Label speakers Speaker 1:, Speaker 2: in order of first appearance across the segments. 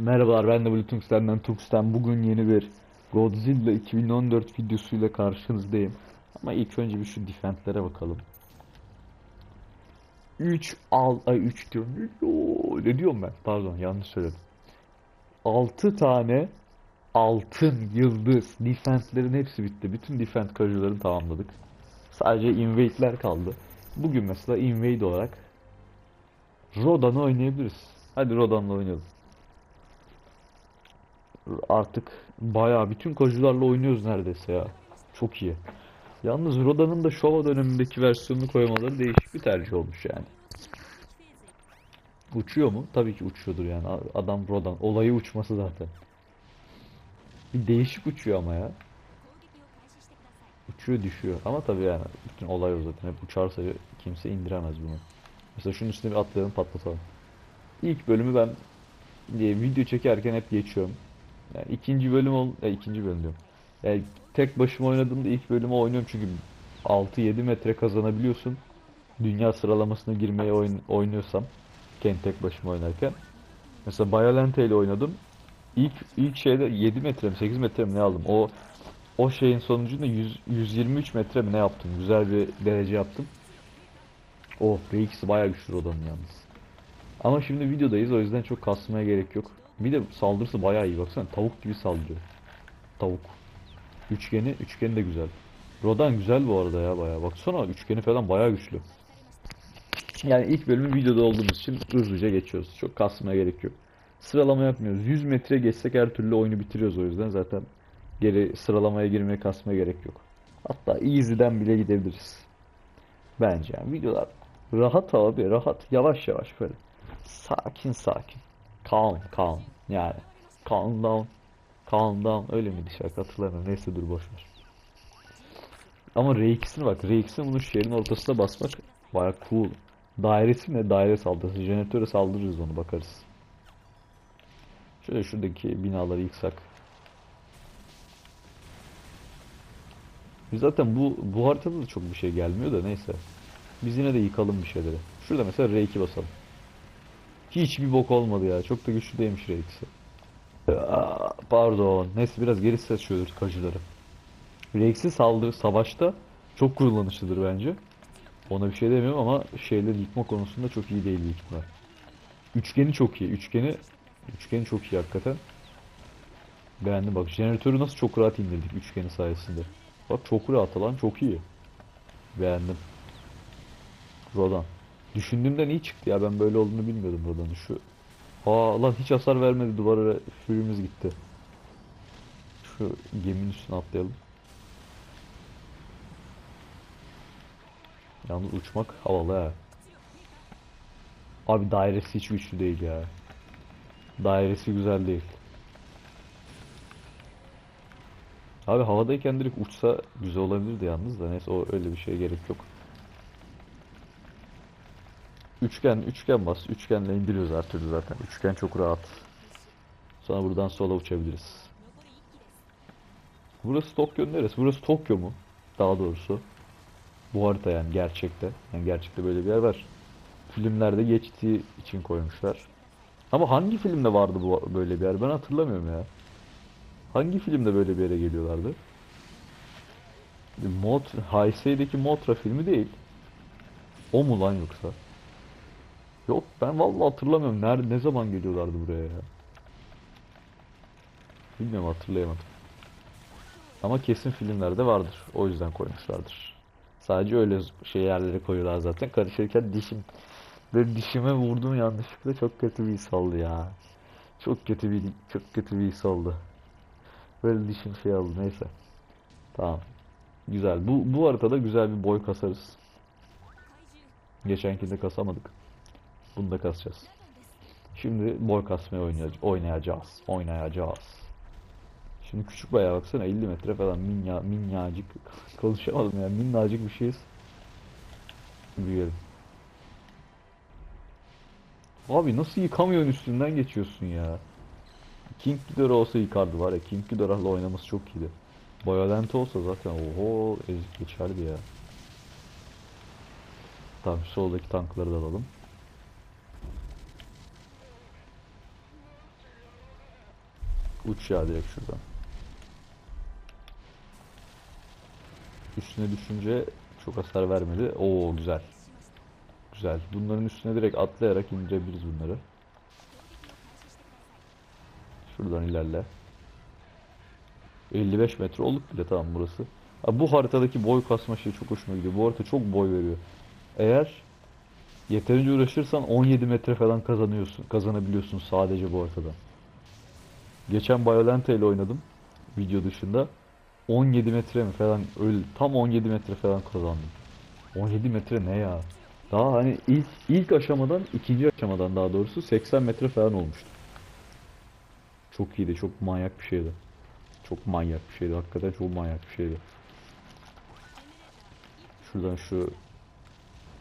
Speaker 1: Merhabalar ben de Tungsten'den Tungsten. Bugün yeni bir Godzilla 2014 videosuyla karşınızdayım. Ama ilk önce bir şu defentlere bakalım. 3 al ay 3 diyorum. Yoo, ne diyorum ben? Pardon yanlış söyledim. 6 tane altın yıldız defense'lerin hepsi bitti. Bütün defense kajularını tamamladık. Sadece invade'ler kaldı. Bugün mesela invade olarak Rodan'ı oynayabiliriz. Hadi Rodan'la oynayalım. Artık bayağı bütün koşularla oynuyoruz neredeyse ya. Çok iyi. Yalnız Roda'nın da Shova dönemindeki versiyonunu koymaları değişik bir tercih olmuş yani. Uçuyor mu? Tabii ki uçuyordur yani. Adam Rodan. Olayı uçması zaten. Bir değişik uçuyor ama ya. Uçuyor düşüyor. Ama tabii yani bütün olay o zaten. Hep uçarsa kimse indiremez bunu. Mesela şunun üstüne bir atlayalım patlatalım. İlk bölümü ben diye video çekerken hep geçiyorum. Yani ikinci bölüm ol e, ikinci bölüm diyorum. Yani tek başıma oynadığımda ilk bölümü oynuyorum çünkü 6-7 metre kazanabiliyorsun. Dünya sıralamasına girmeye oyun, oynuyorsam kendi tek başıma oynarken. Mesela Biolente ile oynadım. İlk ilk şeyde 7 metre mi 8 metre mi ne aldım. O o şeyin sonucunda 100, 123 metre mi ne yaptım. Güzel bir derece yaptım. Oh RX bayağı güçlü odanın yalnız. Ama şimdi videodayız o yüzden çok kasmaya gerek yok. Bir de saldırısı bayağı iyi baksana tavuk gibi saldırıyor. Tavuk. Üçgeni, üçgeni de güzel. Rodan güzel bu arada ya bayağı. Baksana üçgeni falan bayağı güçlü. Yani ilk bölümün videoda olduğumuz için hızlıca geçiyoruz. Çok kasmaya gerek yok. Sıralama yapmıyoruz. 100 metre geçsek her türlü oyunu bitiriyoruz o yüzden zaten geri sıralamaya girmeye kasmaya gerek yok. Hatta easy'den bile gidebiliriz. Bence yani videolar rahat abi rahat yavaş yavaş böyle sakin sakin calm calm yani calm down calm down öyle miydi şarkı hatırlamıyorum neyse dur boş ver. Ama R2'sine bak R2'sine bunu şehrin ortasına basmak baya cool. Dairesi ne? Daire saldırısı. Jeneratöre saldırırız onu bakarız. Şöyle şuradaki binaları yıksak. Zaten bu bu haritada da çok bir şey gelmiyor da neyse. Biz yine de yıkalım bir şeyleri. Şurada mesela R2 basalım. Hiçbir bok olmadı ya. Çok da güçlü değilmiş R2'si. Aa, Pardon. Neyse biraz geri seçiyoruz kacıları. R2'si saldırı savaşta çok kullanışlıdır bence. Ona bir şey demiyorum ama şeyleri yıkma konusunda çok iyi değil ihtimal. Üçgeni çok iyi. Üçgeni üçgeni çok iyi hakikaten. Beğendim bak. Jeneratörü nasıl çok rahat indirdik üçgeni sayesinde. Bak çok rahat lan çok iyi. Beğendim. Rodan. Düşündüğümden iyi çıktı ya ben böyle olduğunu bilmiyordum Rodan'ın şu. Aa lan hiç hasar vermedi duvara sürümüz gitti. Şu geminin üstüne atlayalım. Yalnız uçmak havalı ha. Abi dairesi hiç güçlü değil ya. Dairesi güzel değil. Abi havadayken direkt uçsa güzel olabilirdi yalnız da neyse o öyle bir şeye gerek yok. Üçgen, üçgen bas. Üçgenle indiriyoruz her türlü zaten. Üçgen çok rahat. Sonra buradan sola uçabiliriz. Burası Tokyo neresi? Burası Tokyo mu? Daha doğrusu. Bu harita yani gerçekte. Yani gerçekte böyle bir yer var. Filmlerde geçtiği için koymuşlar. Ama hangi filmde vardı bu böyle bir yer? Ben hatırlamıyorum ya. Hangi filmde böyle bir yere geliyorlardı? Mot Heisei'deki Motra filmi değil. O mu lan yoksa? Yok ben vallahi hatırlamıyorum. Nerede ne zaman geliyorlardı buraya ya? Bilmiyorum hatırlayamadım. Ama kesin filmlerde vardır. O yüzden koymuşlardır. Sadece öyle şey yerlere koyuyorlar zaten. Karışırken dişim böyle dişime vurdum yanlışlıkla çok kötü bir his oldu ya. Çok kötü bir çok kötü bir his oldu. Böyle dişim şey oldu neyse. Tamam. Güzel. Bu bu haritada güzel bir boy kasarız. Geçenkinde kasamadık. Bunu da kasacağız. Şimdi boy kasmaya oynayacağız. Oynayacağız. Oynayacağız. Şimdi küçük bayağı baksana 50 metre falan minya minnacık konuşamadım ya minnacık bir şeyiz. Büyüyelim. Abi nasıl yıkamıyorsun üstünden geçiyorsun ya. King Ghidorah olsa yıkardı var ya King Ghidorah'la oynaması çok iyiydi. Violent olsa zaten oho ezip geçerdi ya. Tamam şu soldaki tankları da alalım. Uç ya direkt şuradan. Üstüne düşünce çok hasar vermedi. Oo güzel. Güzel. Bunların üstüne direkt atlayarak indirebiliriz bunları. Şuradan ilerle. 55 metre olduk bile tamam burası. Ha, bu haritadaki boy kasma şeyi çok hoşuma gidiyor. Bu harita çok boy veriyor. Eğer yeterince uğraşırsan 17 metre falan kazanıyorsun, kazanabiliyorsun sadece bu haritadan. Geçen Violente ile oynadım video dışında. 17 metre mi falan öyle tam 17 metre falan kazandım. 17 metre ne ya? Daha hani ilk ilk aşamadan ikinci aşamadan daha doğrusu 80 metre falan olmuştu. Çok iyiydi, çok manyak bir şeydi. Çok manyak bir şeydi, hakikaten çok manyak bir şeydi. Şuradan şu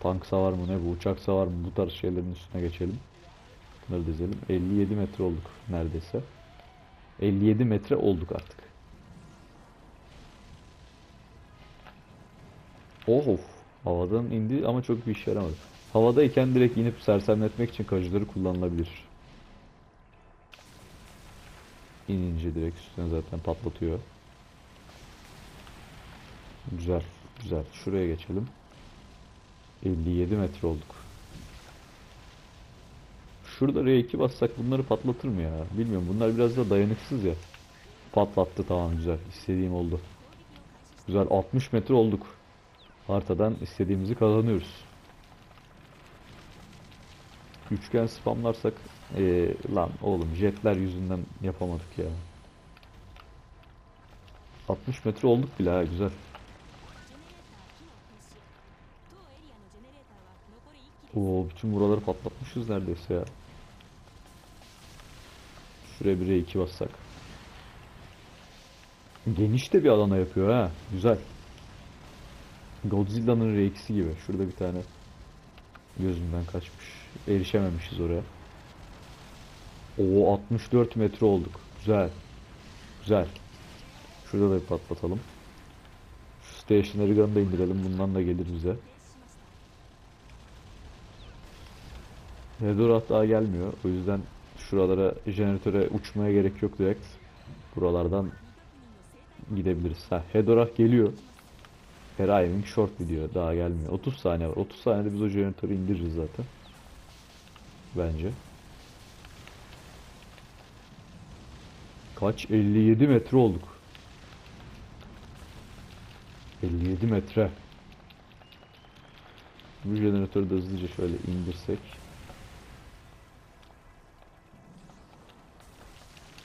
Speaker 1: tank savar mı ne bu uçak savar mı bu tarz şeylerin üstüne geçelim. Bunları dizelim. 57 metre olduk neredeyse. 57 metre olduk artık. Oh. Havadan indi ama çok bir işe yaramadı. Havadayken direkt inip sersemletmek için kajları kullanılabilir. İnince direkt üstüne zaten patlatıyor. Güzel, güzel. Şuraya geçelim. 57 metre olduk. Şurada R2 bassak bunları patlatır mı ya? Bilmiyorum bunlar biraz da dayanıksız ya. Patlattı tamam güzel. İstediğim oldu. Güzel 60 metre olduk. Haritadan istediğimizi kazanıyoruz. Üçgen spamlarsak ee, lan oğlum jetler yüzünden yapamadık ya. 60 metre olduk bile ha güzel. Oo bütün buraları patlatmışız neredeyse ya. Şuraya 1'e 2 bassak. Geniş de bir alana yapıyor ha. Güzel. Godzilla'nın reiksi gibi. Şurada bir tane gözümden kaçmış. Erişememişiz oraya. O 64 metre olduk. Güzel. Güzel. Şurada da bir patlatalım. Şu stationary gun'ı da indirelim. Bundan da gelir bize. Nedorat daha gelmiyor. O yüzden Şuralara jeneratöre uçmaya gerek yok direkt. Buralardan gidebiliriz. Ha, Hedorak geliyor. Arriving short video daha gelmiyor. 30 saniye var. 30 saniyede biz o jeneratörü indiririz zaten. Bence. Kaç? 57 metre olduk. 57 metre. Bu jeneratörü de hızlıca şöyle indirsek.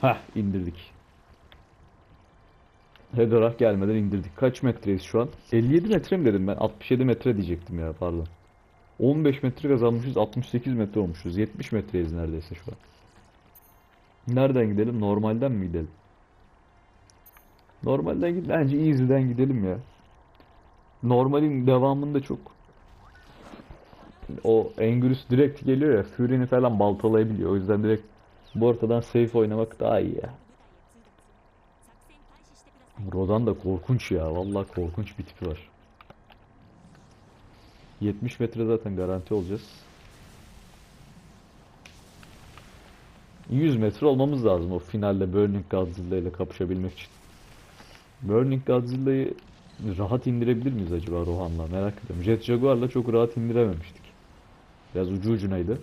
Speaker 1: Hah indirdik. Hedorah gelmeden indirdik. Kaç metreyiz şu an? 57 metre mi dedim ben? 67 metre diyecektim ya pardon. 15 metre kazanmışız. 68 metre olmuşuz. 70 metreyiz neredeyse şu an. Nereden gidelim? Normalden mi gidelim? Normalden git. Bence easy'den gidelim ya. Normalin devamında çok o Angerus direkt geliyor ya Fury'ni falan baltalayabiliyor. O yüzden direkt bu ortadan safe oynamak daha iyi ya. Rodan da korkunç ya. Vallahi korkunç bir tipi var. 70 metre zaten garanti olacağız. 100 metre olmamız lazım o finalde Burning Godzilla ile kapışabilmek için. Burning Godzilla'yı rahat indirebilir miyiz acaba Rohan'la? Merak ediyorum. Jet Jaguar'la çok rahat indirememiştik. Biraz ucu ucunaydı.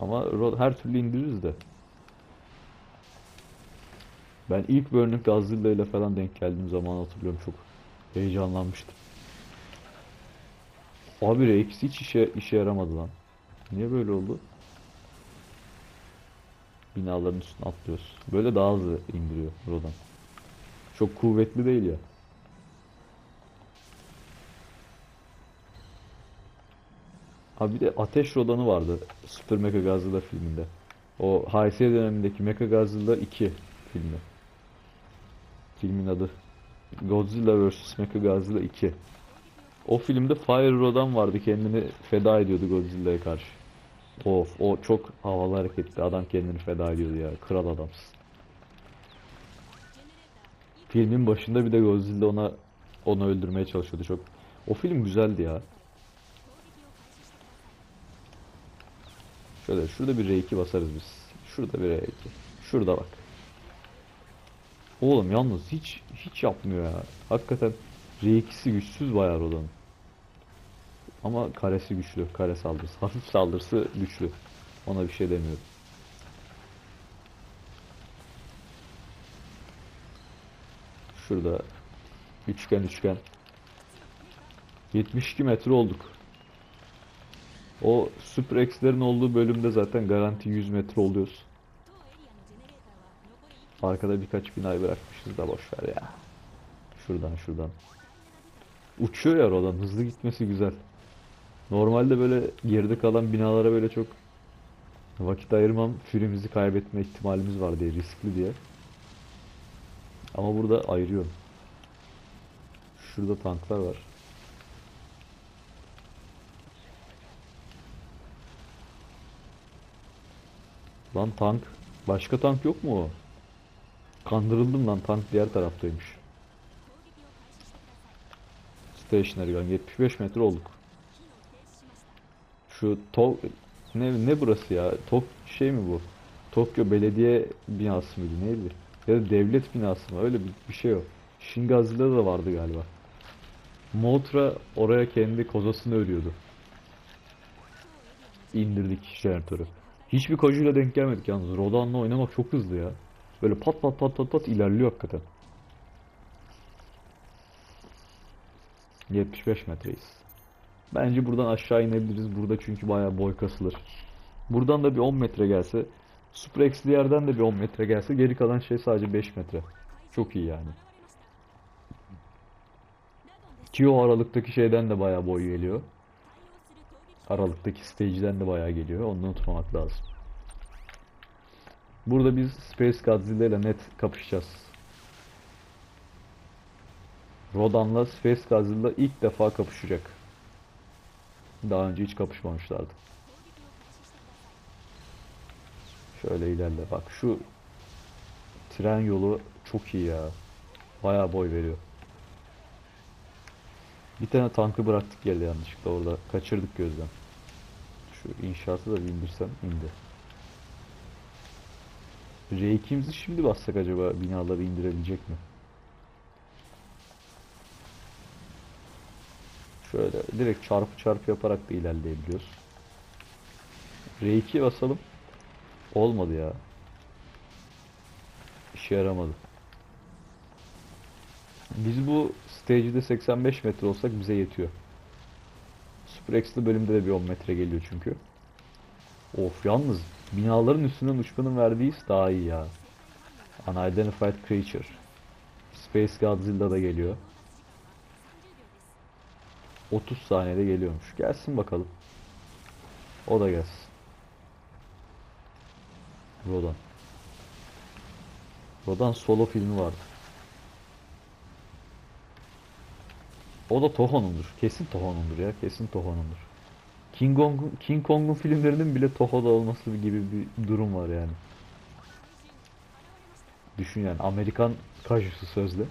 Speaker 1: Ama her türlü indiririz de. Ben ilk Burning Godzilla ile falan denk geldiğim zaman hatırlıyorum çok heyecanlanmıştım. Abi Rex hiç işe, işe yaramadı lan. Niye böyle oldu? Binaların üstüne atlıyoruz. Böyle daha hızlı indiriyor Rodan. Çok kuvvetli değil ya. Ha bir de Ateş Rodan'ı vardı. Super Mecha Godzilla filminde. O HS dönemindeki Mecha Godzilla 2 filmi. Filmin adı. Godzilla vs. Mecha Godzilla 2. O filmde Fire Rodan vardı. Kendini feda ediyordu Godzilla'ya karşı. Of o çok havalı hareketti. Adam kendini feda ediyordu ya. Kral adamsın. Filmin başında bir de Godzilla ona onu öldürmeye çalışıyordu. Çok o film güzeldi ya. Şöyle şurada bir R2 basarız biz. Şurada bir R2. Şurada bak. Oğlum yalnız hiç hiç yapmıyor ya. Hakikaten R2'si güçsüz bayağı Rodon'un. Ama karesi güçlü. Kare saldırısı. Hafif saldırısı güçlü. Ona bir şey demiyorum. Şurada üçgen üçgen. 72 metre olduk. O Suprex'lerin olduğu bölümde zaten garanti 100 metre oluyoruz. Arkada birkaç binayı bırakmışız da boşver ya. Şuradan şuradan. Uçuyor ya oradan hızlı gitmesi güzel. Normalde böyle geride kalan binalara böyle çok vakit ayırmam. Fürimizi kaybetme ihtimalimiz var diye riskli diye. Ama burada ayırıyorum. Şurada tanklar var. Lan tank. Başka tank yok mu o? Kandırıldım lan tank diğer taraftaymış. Stationary gun 75 metre olduk. Şu to ne ne burası ya? Tok şey mi bu? Tokyo Belediye binası mıydı neydi? Ya da devlet binası mı? Öyle bir, bir şey yok. Shingazi'de de vardı galiba. Motra oraya kendi kozasını örüyordu. İndirdik jeneratörü. Hiçbir kocuyla denk gelmedik yalnız. Rodan'la oynamak çok hızlı ya. Böyle pat pat pat pat pat ilerliyor hakikaten. 75 metreyiz. Bence buradan aşağı inebiliriz. Burada çünkü bayağı boy kasılır. Buradan da bir 10 metre gelse. Suprex'li yerden de bir 10 metre gelse. Geri kalan şey sadece 5 metre. Çok iyi yani. Ki o aralıktaki şeyden de bayağı boy geliyor. Aralıktaki stage'den de bayağı geliyor. Ondan unutmamak lazım. Burada biz Space Godzilla ile net kapışacağız. Rodan'la Space Godzilla ilk defa kapışacak. Daha önce hiç kapışmamışlardı. Şöyle ilerle. Bak şu tren yolu çok iyi ya. Bayağı boy veriyor. Bir tane tankı bıraktık geride yanlışlıkla orada. Kaçırdık gözden. Şu inşaatı da bir indirsem indi. R2'mizi şimdi bassak acaba binaları indirebilecek mi? Şöyle direkt çarpı çarpı yaparak da ilerleyebiliyoruz. R2'ye basalım. Olmadı ya. İşe yaramadı. Biz bu stage'de 85 metre olsak bize yetiyor. Super X'li bölümde de bir 10 metre geliyor çünkü. Of yalnız binaların üstünden uçmanın verdiği his daha iyi ya. Unidentified Creature. Space Godzilla da geliyor. 30 saniyede geliyormuş. Gelsin bakalım. O da gelsin. Rodan. Rodan solo filmi vardı. O da Toho'nundur. Kesin Toho'nundur ya. Kesin Toho'nundur. King Kong'un King Kong'un filmlerinin bile Toho'da olması gibi bir durum var yani. Düşün yani Amerikan kajusu sözde.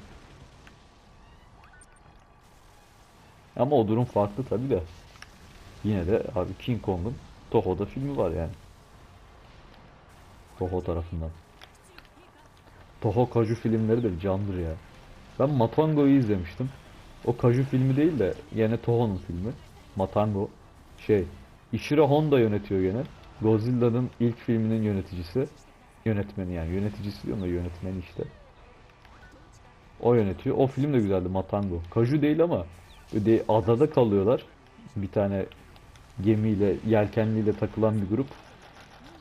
Speaker 1: Ama o durum farklı tabi de. Yine de abi King Kong'un Toho'da filmi var yani. Toho tarafından. Toho Kaju filmleri de candır ya. Ben Matango'yu izlemiştim. O Kaju filmi değil de yine Toho'nun filmi. Matango. Şey, Ishiro Honda yönetiyor gene. Godzilla'nın ilk filminin yöneticisi. Yönetmeni yani. Yöneticisi diyorum da yönetmeni işte. O yönetiyor. O film de güzeldi Matango. Kaju değil ama böyle adada kalıyorlar. Bir tane gemiyle, yelkenliyle takılan bir grup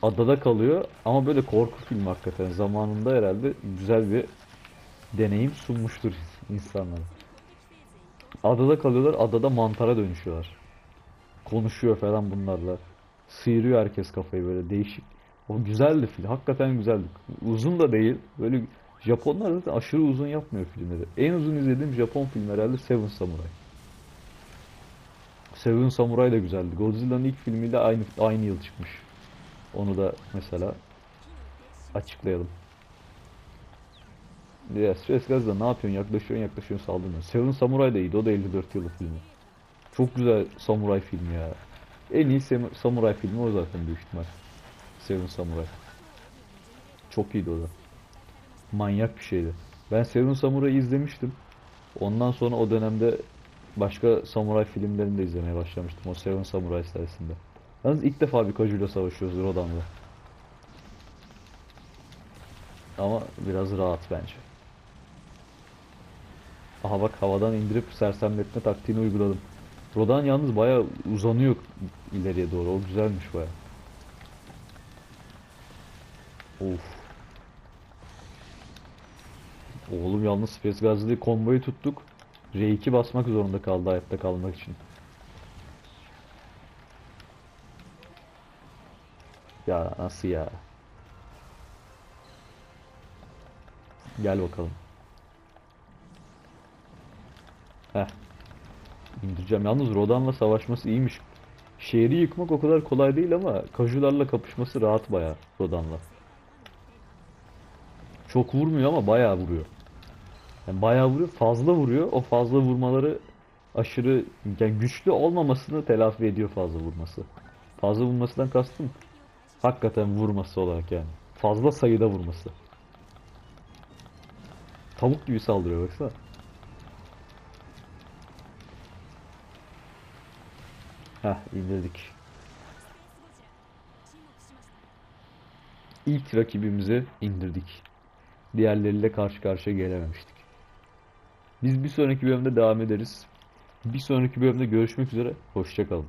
Speaker 1: adada kalıyor ama böyle korku filmi hakikaten zamanında herhalde güzel bir deneyim sunmuştur insanlara. Adada kalıyorlar, adada mantara dönüşüyorlar. Konuşuyor falan bunlarla. Sıyırıyor herkes kafayı böyle değişik. O güzeldi film, hakikaten güzeldi. Uzun da değil, böyle Japonlar zaten aşırı uzun yapmıyor filmleri. En uzun izlediğim Japon film herhalde Seven Samurai. Seven Samurai da güzeldi. Godzilla'nın ilk filmiyle aynı aynı yıl çıkmış. Onu da mesela açıklayalım. Ya Stress Gaz'da ne yapıyorsun? Yaklaşıyorsun yaklaşıyorsun saldırıyorsun. Seven Samurai da iyiydi. O da 54 yıllık filmi. Çok güzel samuray filmi ya. En iyi sam- samuray filmi o zaten büyük ihtimal. Seven Samurai. Çok iyiydi o da. Manyak bir şeydi. Ben Seven Samurai'yi izlemiştim. Ondan sonra o dönemde başka samuray filmlerini de izlemeye başlamıştım. O Seven Samurai sayesinde. Yalnız ilk defa bir Kajuyla savaşıyoruz Rodan'la. Ama biraz rahat bence. Aha bak havadan indirip sersemletme taktiğini uyguladım. Rodan yalnız bayağı uzanıyor ileriye doğru. O güzelmiş bayağı. Of. Oğlum yalnız Space Gazze'de komboyu tuttuk. R2 basmak zorunda kaldı hayatta kalmak için. Ya nasıl ya? Gel bakalım. Heh. İndireceğim. Yalnız Rodan'la savaşması iyiymiş. Şehri yıkmak o kadar kolay değil ama kajularla kapışması rahat bayağı Rodan'la. Çok vurmuyor ama bayağı vuruyor. Yani bayağı vuruyor, fazla vuruyor. O fazla vurmaları aşırı yani güçlü olmamasını telafi ediyor fazla vurması. Fazla vurmasından kastım hakikaten vurması olarak yani. Fazla sayıda vurması. Tavuk gibi saldırıyor baksana. Ha indirdik. İlk rakibimizi indirdik. Diğerleriyle karşı karşıya gelememiştik. Biz bir sonraki bölümde devam ederiz. Bir sonraki bölümde görüşmek üzere. Hoşçakalın.